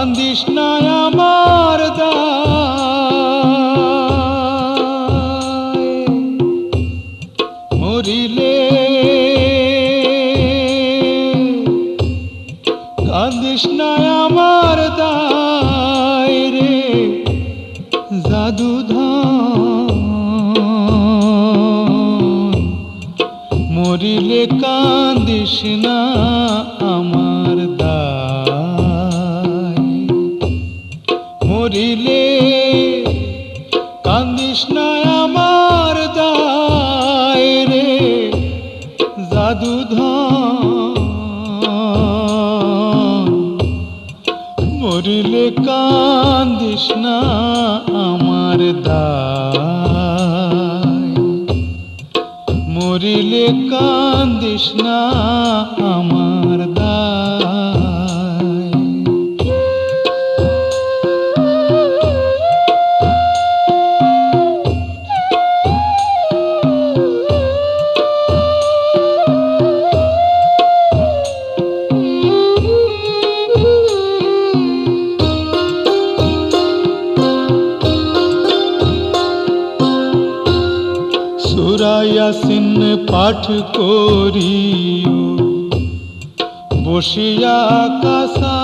কান্দিস না আমার মরিলে কান্দিস না আমার রে জাদু মরিলে কান্দিস না আমার দা মরিলে কান্দিস না আমার দায় রে জাদুধন মরিলে কান্দিস না আমার দায়। মরিলে কান্দিস না আমার সুরায়াসিন পাঠ করিও। বসিয়া কাসা